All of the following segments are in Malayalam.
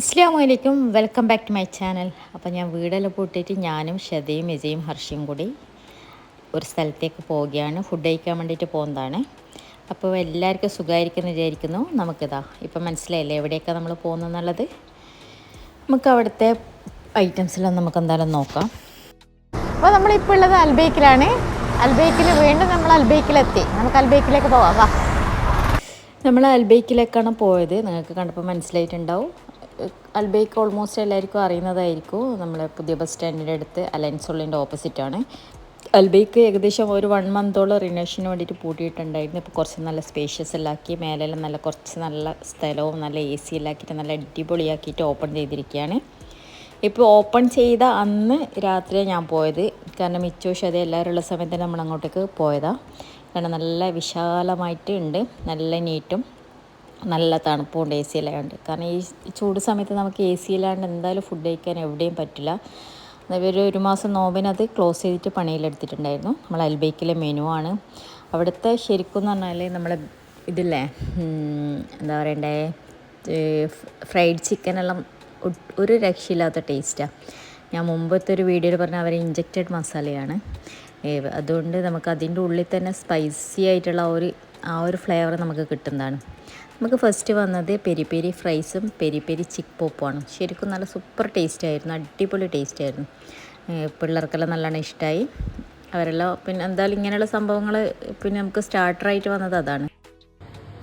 അസ്സാം വലൈക്കും welcome back to my channel. അപ്പോൾ ഞാൻ വീടെല്ലാം പൂട്ടിയിട്ട് ഞാനും ഷതയും വിജയും ഹർഷയും കൂടി ഒരു സ്ഥലത്തേക്ക് പോവുകയാണ്. ഫുഡ് കഴിക്കാൻ വേണ്ടിയിട്ട് പോകുന്നതാണ് അപ്പോൾ എല്ലാവർക്കും സുഖമായിരിക്കും എന്ന് വിചാരിക്കുന്നു. നമുക്കിതാ ഇപ്പം മനസ്സിലായില്ലേ എവിടെയൊക്കെ നമ്മൾ പോകുന്നെന്നുള്ളത് നമുക്ക് അവിടുത്തെ ഐറ്റംസെല്ലാം നമുക്ക് എന്തായാലും നോക്കാം. അപ്പോൾ നമ്മളിപ്പോൾ ഉള്ളത് അൽബേക്കിലാണ്. അൽബേക്കിൽ വീണ്ടും നമ്മൾ അൽബേക്കിലെത്തി. നമുക്ക് അൽബേക്കിലേക്ക് പോവാം വാ. നമ്മൾ അൽബേക്കിലേക്കാണ് പോയത്. നിങ്ങൾക്ക് കണ്ടപ്പോൾ മനസ്സിലായിട്ടുണ്ടാവും. അൽബേക്ക് ഓൾമോസ്റ്റ് എല്ലാവർക്കും അറിയുന്നതായിരിക്കും. നമ്മളെ പുതിയ ബസ് സ്റ്റാൻഡിന്റെ അടുത്ത് അലയൻസുള്ളിന്റെ ഓപ്പോസിറ്റാണ് അൽബേക്ക് ഏകദേശം ഒരു വൺ മന്തോളം റിനേഷന് വേണ്ടിയിട്ട് പൂട്ടിയിട്ടുണ്ടായിരുന്നു. ഇപ്പോൾ കുറച്ച് നല്ല സ്പേഷ്യസ് എല്ലാക്കി മേലെല്ലാം നല്ല കുറച്ച് നല്ല സ്ഥലവും നല്ല എ സി എല്ലാക്കിയിട്ട് നല്ല അടിപൊളിയാക്കിയിട്ട് ഓപ്പൺ ചെയ്തിരിക്കുകയാണ്. ഇപ്പോൾ ഓപ്പൺ ചെയ്ത അന്ന് രാത്രിയാണ് ഞാൻ പോയത്. കാരണം മിച്ചോഷ് ഷത എല്ലാവരും ഉള്ള സമയത്ത് നമ്മൾ അങ്ങോട്ടേക്ക് പോയതാണ് കാരണം നല്ല വിശാലമായിട്ട് ഉണ്ട്. നല്ല നീറ്റും നല്ല തണുപ്പുണ്ട് എ സി ഇല്ലാണ്ട്. കാരണം ഈ ചൂട് സമയത്ത് നമുക്ക് എ സി ഇല്ലാണ്ട് എന്തായാലും ഫുഡ് കഴിക്കാൻ എവിടെയും പറ്റില്ല. ഒരു ഒരു മാസം നോമ്പിനത് ക്ലോസ് ചെയ്തിട്ട് പണിയിലെടുത്തിട്ടുണ്ടായിരുന്നു നമ്മൾ അൽബേക്കിലെ മെനു ആണ്. അവിടുത്തെ ശരിക്കും എന്ന് പറഞ്ഞാൽ നമ്മളെ ഇതില്ലേ എന്താ പറയണ്ടേ ഫ്രൈഡ് ചിക്കനെല്ലാം ഒരു രക്ഷയില്ലാത്ത ടേസ്റ്റാണ് ഞാൻ മുമ്പത്തെ ഒരു വീഡിയോയിൽ പറഞ്ഞ അവർ ഇഞ്ചക്റ്റഡ് മസാലയാണ് അതുകൊണ്ട് നമുക്ക് അതിന്റെ ഉള്ളിൽ തന്നെ സ്പൈസി ആയിട്ടുള്ള ഒരു ആ ഒരു ഫ്ലേവർ നമുക്ക് കിട്ടുന്നതാണ്. നമുക്ക് ഫസ്റ്റ് വന്നത് പെരി പെരി ഫ്രൈസും പെരി പെരി ചിക്ക് പോപ്പുമാണ് ശരിക്കും നല്ല സൂപ്പർ ടേസ്റ്റ് ആയിരുന്നു അടിപൊളി ടേസ്റ്റ് ആയിരുന്നു. പിള്ളേർക്കെല്ലാം നല്ലോണം ഇഷ്ടമായി അവരെല്ലാം പിന്നെ എന്തായാലും ഇങ്ങനെയുള്ള സംഭവങ്ങൾ പിന്നെ നമുക്ക് സ്റ്റാർട്ടറായിട്ട് വന്നത് അതാണ്.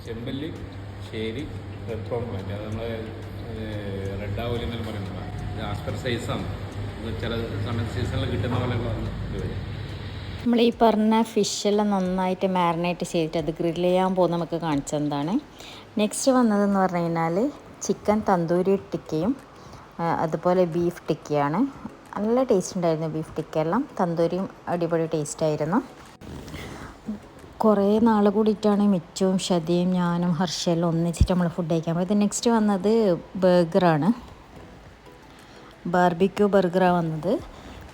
ചെമ്പല്ലി ശേരി റെഡ് നമ്മൾ റെഡ് സൈസാണ് ചില സമയത്ത് സീസണിൽ കിട്ടുന്ന പോലെ നമ്മൾ ഈ പറഞ്ഞ ഫിഷെല്ലാം നന്നായിട്ട് മാരിനേറ്റ് ചെയ്തിട്ട് അത് ഗ്രില്ല് ചെയ്യാൻ പോകുന്ന നമുക്ക് കാണിച്ചതാണ് നെക്സ്റ്റ് വന്നതെന്ന് പറഞ്ഞു കഴിഞ്ഞാൽ ചിക്കൻ തന്തൂരി ടിക്കയും അതുപോലെ ബീഫ് ടിക്കയാണ് നല്ല ടേസ്റ്റ് ഉണ്ടായിരുന്നു ബീഫ് ടിക്കയെല്ലാം തന്തൂരിയും അടിപൊളി ടേസ്റ്റ് ആയിരുന്നു. കുറേ നാൾ കൂടിയിട്ടാണ് മിച്ചും ഷതിയും ഞാനും ഹർഷയെല്ലാം ഒന്നിച്ചിട്ട് നമ്മൾ ഫുഡ് കഴിക്കാൻ പോയത്. നെക്സ്റ്റ് വന്നത് ബർഗറാണ് ബാർബിക്യൂ ബർഗറാണ് വന്നത്.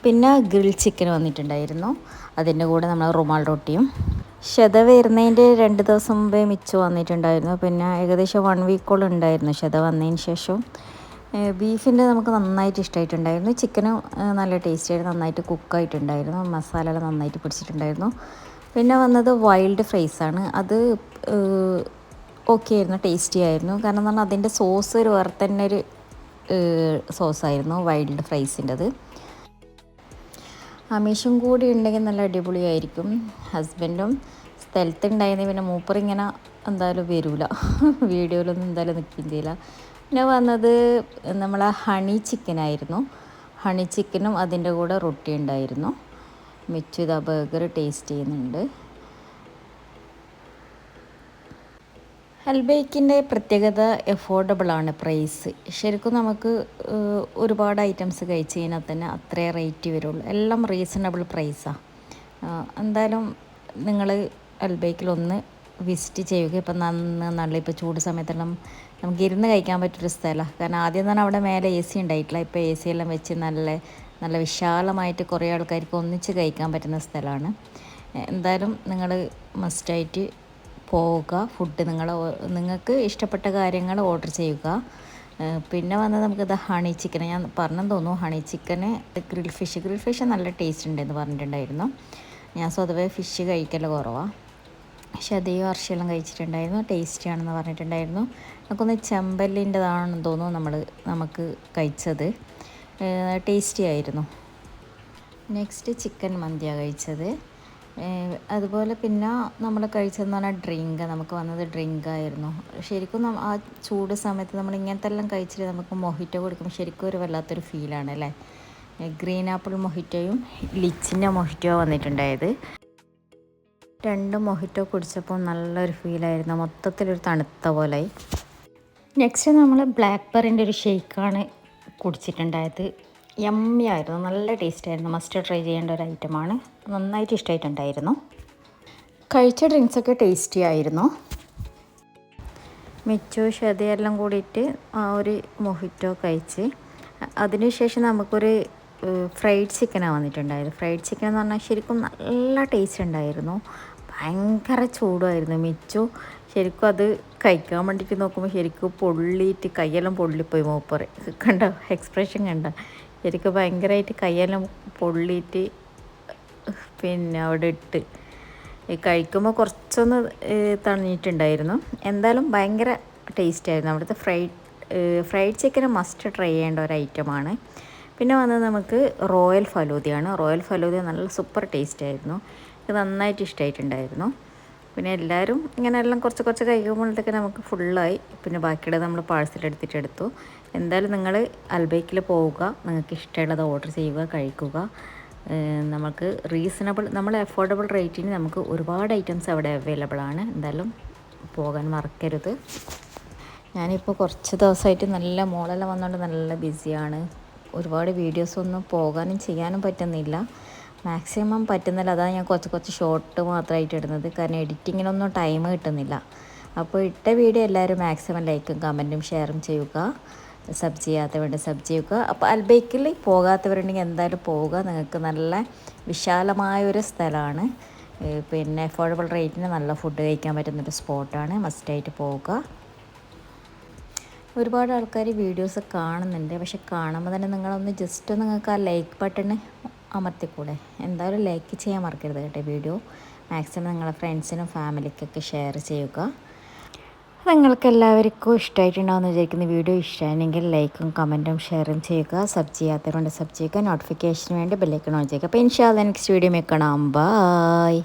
പിന്നെ ഗ്രിൽ ചിക്കൻ വന്നിട്ടുണ്ടായിരുന്നു. അതിന്റെ കൂടെ നമ്മൾ റുമാൽ റൊട്ടിയും. ക്ഷത വരുന്നതിന്റെ രണ്ട് ദിവസം മുമ്പേ മിച്ചം വന്നിട്ടുണ്ടായിരുന്നു. പിന്നെ ഏകദേശം വൺ വീക്കോളം ഉണ്ടായിരുന്നു ക്ഷത വന്നതിന് ശേഷം. ബീഫിന്റെ നമുക്ക് നന്നായിട്ട് ഇഷ്ടമായിട്ടുണ്ടായിരുന്നു ചിക്കന് നല്ല ടേസ്റ്റ് ആയിട്ട് നന്നായിട്ട് കുക്കായിട്ടുണ്ടായിരുന്നു മസാല നന്നായിട്ട് പിടിച്ചിട്ടുണ്ടായിരുന്നു. പിന്നെ വന്നത് വൈൽഡ് ഫ്രൈസ് ആണ്. അത് ഓക്കെ ആയിരുന്നു ടേസ്റ്റി ആയിരുന്നു. കാരണം എന്ന് പറഞ്ഞാൽ അതിന്റെ സോസ് ഒരു വേറെ തന്നെ ഒരു സോസായിരുന്നു വൈൽഡ് ഫ്രൈസിന്റെത് അമീഷും കൂടി ഉണ്ടെങ്കിൽ നല്ല അടിപൊളിയായിരിക്കും. ഹസ്ബൻഡും സ്ഥലത്തുണ്ടായിരുന്നു പിന്നെ മൂപ്പർ ഇങ്ങനെ എന്തായാലും വരില്ല വീഡിയോയിലൊന്നും എന്തായാലും നിൽക്കുകയും ചെയ്യില്ല. പിന്നെ വന്നത് നമ്മളെ ഹണി ചിക്കനായിരുന്നു ഹണി ചിക്കനും അതിന്റെ കൂടെ റൊട്ടി ഉണ്ടായിരുന്നു. മിച്ചു ഇതാ ബർഗർ ടേസ്റ്റ് ചെയ്യുന്നുണ്ട്. ഹൽബേക്കിന്റെ പ്രത്യേകത എഫോർഡബിൾ ആണ് പ്രൈസ് ശരിക്കും നമുക്ക് ഒരുപാട് ഐറ്റംസ് കഴിച്ച് കഴിഞ്ഞാൽ തന്നെ അത്രേ റേറ്റ് വരുള്ളൂ. എല്ലാം റീസണബിൾ പ്രൈസാണ് എന്തായാലും നിങ്ങൾ ഒന്ന് വിസിറ്റ് ചെയ്യുക. ഇപ്പം നന്ന് നല്ല ഇപ്പോൾ ചൂട് സമയത്തെല്ലാം നമുക്ക് ഇരുന്ന് കഴിക്കാൻ പറ്റൊരു സ്ഥലമാണ് കാരണം ആദ്യം തന്നെ അവിടെ മേലെ എ സി ഉണ്ടായിട്ടില്ല. ഇപ്പോൾ എ സി എല്ലാം വെച്ച് നല്ല നല്ല വിശാലമായിട്ട് കുറേ ആൾക്കാർക്ക് ഒന്നിച്ച് കഴിക്കാൻ പറ്റുന്ന സ്ഥലമാണ്. എന്തായാലും നിങ്ങൾ മസ്റ്റായിട്ട് പോവുക ഫുഡ് നിങ്ങൾ നിങ്ങൾക്ക് ഇഷ്ടപ്പെട്ട കാര്യങ്ങൾ ഓർഡർ ചെയ്യുക. പിന്നെ വന്നത് നമുക്കിത് ഹണി ചിക്കൻ ഞാൻ പറഞ്ഞെന്ന് തോന്നുന്നു ഹണി ചിക്കന് ഗ്രിൽ ഫിഷ് ഗ്രിൽ ഫിഷ് നല്ല ടേസ്റ്റ് ഉണ്ടെന്ന് പറഞ്ഞിട്ടുണ്ടായിരുന്നു. ഞാൻ സ്വതവേ ഫിഷ് കഴിക്കൽ കുറവാണ് പക്ഷേ അതേ വർഷമെല്ലാം കഴിച്ചിട്ടുണ്ടായിരുന്നു. ടേസ്റ്റി ആണെന്ന് പറഞ്ഞിട്ടുണ്ടായിരുന്നു. നമുക്കൊന്ന് ചെമ്പല്ലിന്റെതാണെന്ന് തോന്നുന്നു നമ്മൾ നമുക്ക് കഴിച്ചത്. ടേസ്റ്റി ആയിരുന്നു. നെക്സ്റ്റ് ചിക്കൻ മന്തിയാണ് കഴിച്ചത്. അതുപോലെ പിന്നെ നമ്മൾ കഴിച്ചതെന്ന് പറഞ്ഞാൽ ഡ്രിങ്ക് നമുക്ക് വന്നത് ഡ്രിങ്ക് ആയിരുന്നു. ശരിക്കും ആ ചൂട് സമയത്ത് നമ്മൾ ഇങ്ങനത്തെ എല്ലാം കഴിച്ചിട്ട് നമുക്ക് മൊഹിറ്റോ കൊടുക്കും ശരിക്കും ഒരു വല്ലാത്തൊരു ഫീലാണ് അല്ലേ? ഗ്രീൻ ആപ്പിൾ മൊഹിറ്റോയും ലിച്ചിന്റെ മൊഹിറ്റോ വന്നിട്ടുണ്ടായത്. രണ്ട് മൊഹിറ്റോ കുടിച്ചപ്പോൾ നല്ലൊരു ഫീലായിരുന്നു മൊത്തത്തിലൊരു തണുത്ത പോലായി. നെക്സ്റ്റ് നമ്മൾ ബ്ലാക്ക് ബെറിന്റെ ഒരു ഷെയ്ക്കാണ് കുടിച്ചിട്ടുണ്ടായത്. യമ്മി ആയിരുന്നു നല്ല ടേസ്റ്റ് ആയിരുന്നു. മസ്റ്റ് ട്രൈ ചെയ്യേണ്ട ഒരു ഐറ്റമാണ് നന്നായിട്ട് ഇഷ്ടമായിട്ടുണ്ടായിരുന്നു കഴിച്ച ഡ്രിങ്ക്സൊക്കെ ടേസ്റ്റി ആയിരുന്നു. മിച്ചു ഷതയെല്ലാം കൂടിയിട്ട് ആ ഒരു മൊഹിറ്റോ കഴിച്ച് അതിനുശേഷം നമുക്കൊരു ഫ്രൈഡ് ചിക്കനാണ് വന്നിട്ടുണ്ടായത്. ഫ്രൈഡ് ചിക്കൻ എന്ന് പറഞ്ഞാൽ ശരിക്കും നല്ല ടേസ്റ്റ് ഉണ്ടായിരുന്നു. ഭയങ്കര ചൂടുമായിരുന്നു മിച്ചു. ശരിക്കും അത് കഴിക്കാൻ വേണ്ടിയിട്ട് നോക്കുമ്പോൾ ശരിക്കും പൊള്ളിയിട്ട് കയ്യെല്ലാം പൊള്ളിപ്പോയി മൂപ്പറ്. കണ്ടോ? എക്സ്പ്രഷൻ കണ്ടോ? ശരിക്കും ഭയങ്കരമായിട്ട് കയ്യെല്ലാം പൊള്ളിയിട്ട് പിന്നെ അവിടെ ഇട്ട്. കഴിക്കുമ്പോൾ കുറച്ചൊന്ന് തണിഞ്ഞിട്ടുണ്ടായിരുന്നു. എന്തായാലും ഭയങ്കര ടേസ്റ്റ് ആയിരുന്നു. അവിടുത്തെ fried fried chicken must try ചെയ്യേണ്ട ഒരു ഐറ്റമാണ് പിന്നെ വന്നത് നമുക്ക് റോയൽ ഫലൂദയാണ് റോയൽ ഫലൂദ നല്ല സൂപ്പർ ടേസ്റ്റ് ആയിരുന്നു. ഇത് നന്നായിട്ട് ഇഷ്ടമായിട്ടുണ്ടായിരുന്നു പിന്നെ എല്ലാവരും ഇങ്ങനെ എല്ലാം കുറച്ച് കുറച്ച് കഴിക്കുമ്പോഴത്തേക്ക് നമുക്ക് ഫുള്ളായി പിന്നെ ബാക്കിയുള്ളത് നമ്മൾ പാഴ്സൽ എടുത്തിട്ട് എടുത്തു. എന്തായാലും നിങ്ങൾ അൽബൈക്കിൽ പോവുക. നിങ്ങൾക്ക് ഇഷ്ടമുള്ളത് ഓർഡർ ചെയ്യുക കഴിക്കുക. നമുക്ക് റീസണബിൾ നമ്മൾ അഫോർഡബിൾ റേറ്റിന് നമുക്ക് ഒരുപാട് ഐറ്റംസ് അവിടെ അവൈലബിൾ ആണ്. എന്തായാലും പോകാൻ മറക്കരുത്. ഞാനിപ്പോൾ കുറച്ച് ദിവസമായിട്ട് നല്ല മോളെല്ലാം വന്നുകൊണ്ട് നല്ല ബിസിയാണ് ഒരുപാട് വീഡിയോസൊന്നും പോകാനും ചെയ്യാനും പറ്റുന്നില്ല. മാക്സിമം പറ്റുന്നില്ല. അതാണ് ഞാൻ കുറച്ച് കുറച്ച് ഷോർട്ട് മാത്രമായിട്ട് ഇടുന്നത്. കാരണം എഡിറ്റിങ്ങിനൊന്നും ടൈം കിട്ടുന്നില്ല. അപ്പോൾ ഇട്ട വീഡിയോ എല്ലാവരും മാക്സിമം ലൈക്കും കമന്റും ഷെയറും ചെയ്യുക. സബ് ചെയ്യാത്തവരുണ്ട് സബ് ചെയ്യുക. അപ്പോൾ അൽബൈക്കിൽ പോകാത്തവരുണ്ടെങ്കിൽ എന്തായാലും പോവുക. നിങ്ങൾക്ക് നല്ല വിശാലമായൊരു സ്ഥലമാണ്. പിന്നെ അഫോർഡബിൾ റേറ്റിന് നല്ല ഫുഡ് കഴിക്കാൻ പറ്റുന്നൊരു സ്പോട്ടാണ് മസ്റ്റായിട്ട് പോവുക. ഒരുപാട് ആൾക്കാർ വീഡിയോസ് കാണുന്നുണ്ട്. പക്ഷെ കാണുമ്പോൾ തന്നെ നിങ്ങളൊന്ന് ജസ്റ്റ് നിങ്ങൾക്ക് ആ ലൈക്ക് ബട്ടൺ അമർത്തിക്കൂടെ? എന്തായാലും ലൈക്ക് ചെയ്യാൻ മറക്കരുത് കേട്ടോ വീഡിയോ മാക്സിമം നിങ്ങളുടെ ഫ്രണ്ട്സിനും ഫാമിലിക്കൊക്കെ ഷെയർ ചെയ്യുക. നിങ്ങൾക്ക് എല്ലാവർക്കും ഇഷ്ടമായിട്ടുണ്ടാവുമെന്ന് വിചാരിക്കുന്ന. വീഡിയോ ഇഷ്ടമായിരുന്നെങ്കിൽ ലൈക്കും കമന്റും ഷെയറും ചെയ്യുക. സബ് ചെയ്യാത്തവരുണ്ട് സബ് ചെയ്യുക. നോട്ടിഫിക്കേഷന് വേണ്ടി ബെല്ലൈക്കൺ ഓൺ ചെയ്യുക. അപ്പോൾ ഇൻഷാല്ല നെക്സ്റ്റ് വീഡിയോ മേക്കണം ബായ്